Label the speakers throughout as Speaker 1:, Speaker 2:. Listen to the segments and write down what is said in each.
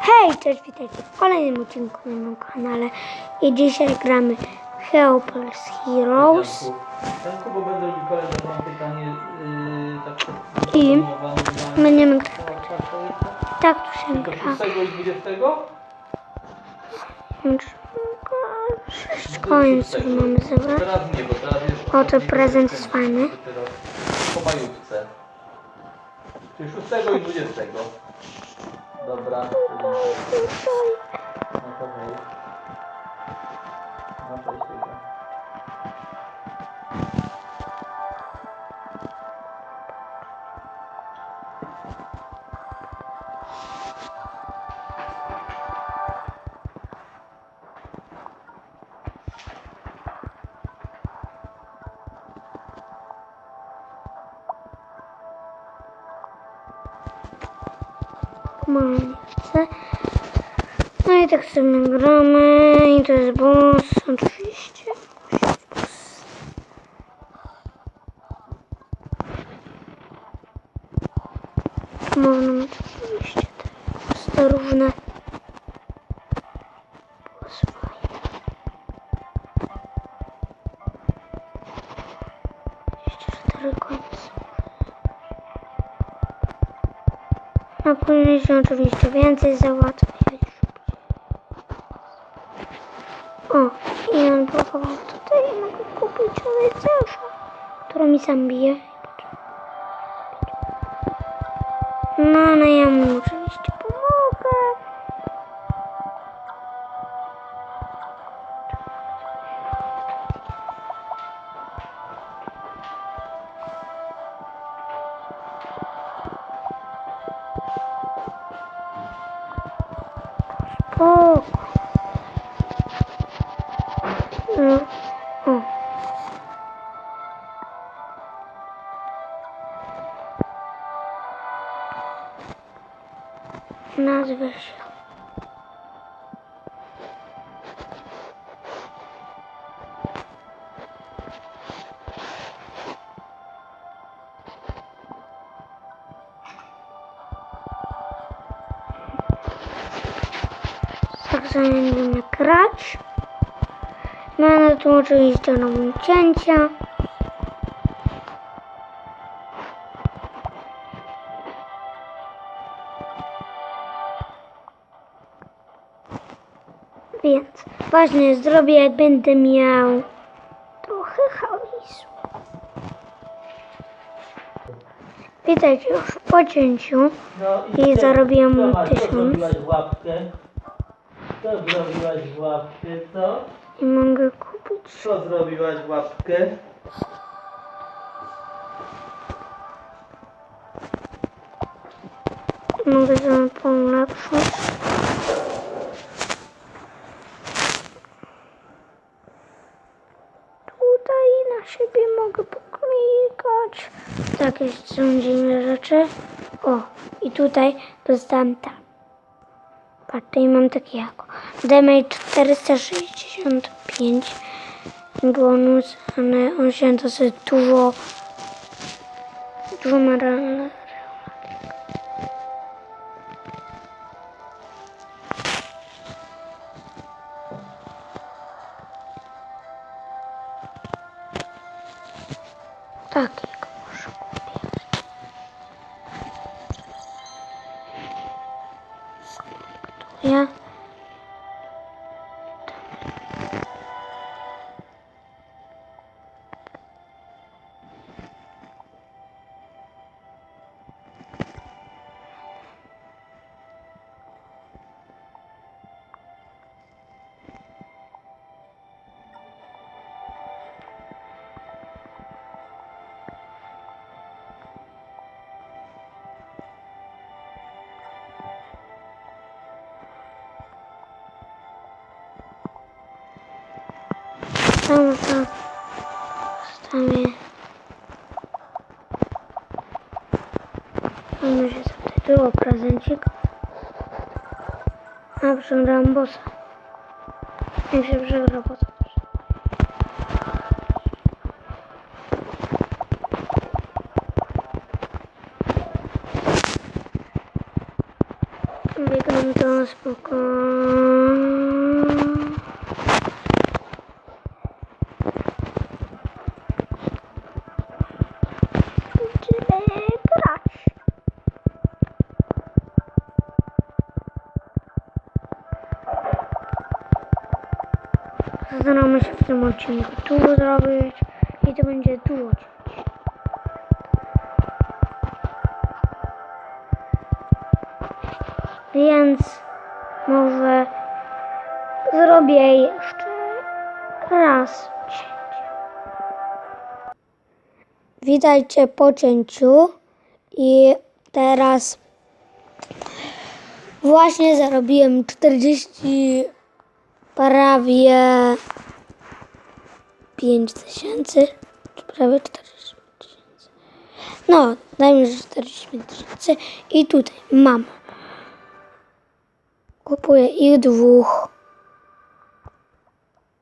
Speaker 1: Hej, cześć, witajcie w kolejnym odcinku na moim kanale i dzisiaj gramy Helpers Heroes
Speaker 2: Janku, bo będę robił koledze, mam pytanie yy, tak
Speaker 1: I
Speaker 2: sformułowane, że-
Speaker 1: będziemy grać. Tak tu się gra.
Speaker 2: 6 i 20?
Speaker 1: Sześć końców mamy zebrać.
Speaker 2: Teraz nie, bo teraz jest...
Speaker 1: O, to prezent jest fajny.
Speaker 2: Po majówce. Czyli 6 i 20. Dobra.
Speaker 1: Pomarańcze. No i tak sobie gramy i to jest boss oczywiście. Można mieć oczywiście te starówne się oczywiście więcej załatwiać. O, i on blokował tutaj i mogę kupić Zeusza, który mi sam bije. No, no ja mu Nazwę się. Tak sobie będziemy grać. Mamy tu oczywiście nową cięcia. Więc ważne zrobię, jak będę miał trochę hałisu. Witajcie już po cięciu.
Speaker 3: No
Speaker 1: I zarobiłam mu
Speaker 3: zobacz,
Speaker 1: tysiąc.
Speaker 3: łapkę? Co zrobiłaś łapkę, co?
Speaker 1: I mogę kupić.
Speaker 3: Co zrobiłaś łapkę?
Speaker 1: Mogę sobie polepszyć. Tutaj na siebie mogę poklikać. Takie są dziwne rzeczy. O, i tutaj dostałem tak. Patrzcie, i mam takie jako. Damage 465. Bonus, ale on się dosyć dużo. Dużo ma Ja. Tam to zostawię. Mamy, że tutaj było prezencik. A przegrałam bossa. Jak się przegra bossa. biegną to spoko. Staramy się w tym odcinku tu zrobić i to będzie tu odcinek. Więc może zrobię jeszcze raz cięcie. Witajcie po cięciu i teraz właśnie zarobiłem 40 prawie 5 tysięcy, czy prawie 45 tysięcy. No, dajmy, że 45 tysięcy i tutaj mam Kupuję ich dwóch.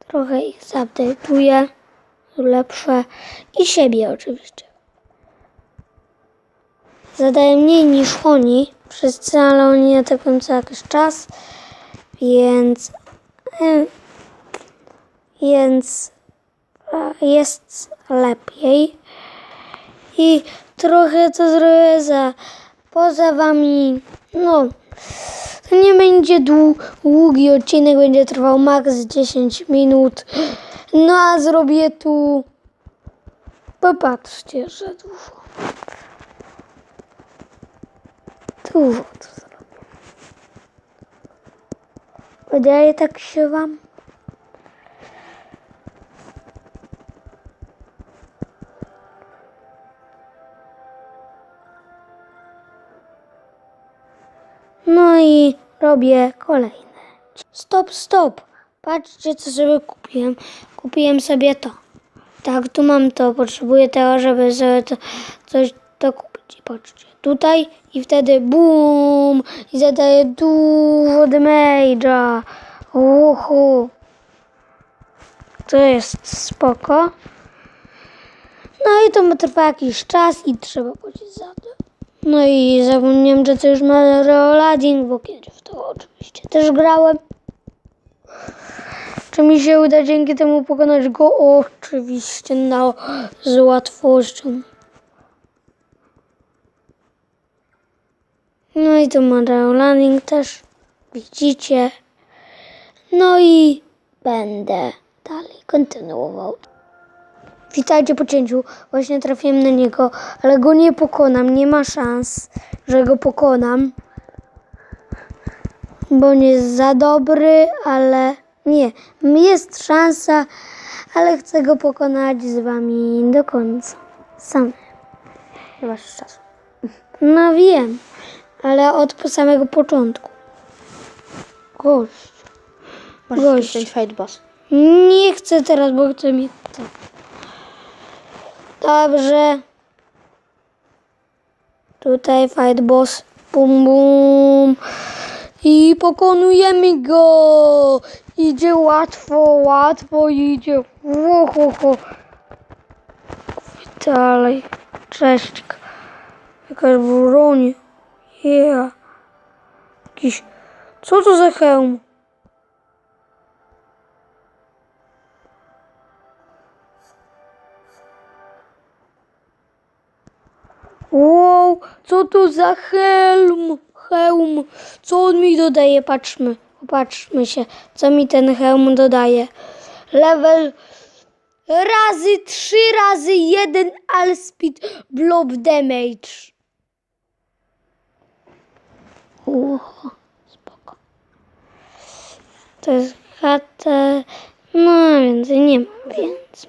Speaker 1: Trochę ich zupdate'uję. Lepsze. I siebie oczywiście. Zadaję mniej niż oni. Wszyscy, ale oni atakują co jakiś czas. Więc... em, Więc... e, Jest lepiej. I trochę to zrobię za... Poza wami... No... To nie będzie dłu- długi odcinek, będzie trwał maks 10 minut. No a zrobię tu. Popatrzcie, że dużo. Dużo to zrobię. Wydaje tak się wam? No i robię kolejne. Stop, stop. Patrzcie, co sobie kupiłem. Kupiłem sobie to. Tak, tu mam to. Potrzebuję tego, żeby sobie to, coś to kupić. Patrzcie, tutaj i wtedy BUM! I zadaję dużo damage'a. Uhu. To jest spoko. No i to trwa jakiś czas i trzeba płacić za to. No i zapomniałem, że to już ma reolading, bo kiedyś w to oczywiście też grałem. Czy mi się uda dzięki temu pokonać go? Oczywiście, no, z łatwością. No i tu ma reolading też, widzicie. No i będę dalej kontynuował. Witajcie po cięciu. Właśnie trafiłem na niego, ale go nie pokonam. Nie ma szans, że go pokonam. Bo on jest za dobry, ale nie. Jest szansa, ale chcę go pokonać z wami do końca. Sam.
Speaker 4: Nie masz czasu.
Speaker 1: No wiem, ale od samego początku. Gość.
Speaker 4: Możesz
Speaker 1: Gość.
Speaker 4: kliknąć Fight Boss.
Speaker 1: Nie chcę teraz, bo chcę mieć to. Dobrze. Tutaj fight boss. Bum bum. I pokonujemy go. Idzie łatwo, łatwo idzie. Ho, ho, ho. Dalej. Cześć. Jakaś broń. Yeah. Jakiś... Co to za hełm? Wow, co to za helm? Hełm. Co on mi dodaje? Patrzmy, popatrzmy się, co mi ten hełm dodaje. Level razy trzy razy jeden all speed blob damage. Wow, spoko. To jest HT, no więcej nie mam, więc.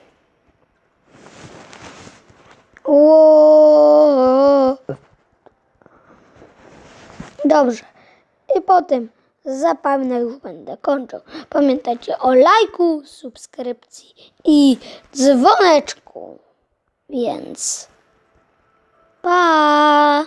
Speaker 1: Ło. Dobrze. I potem zapewne już będę kończył. Pamiętajcie o lajku, subskrypcji i dzwoneczku. Więc pa!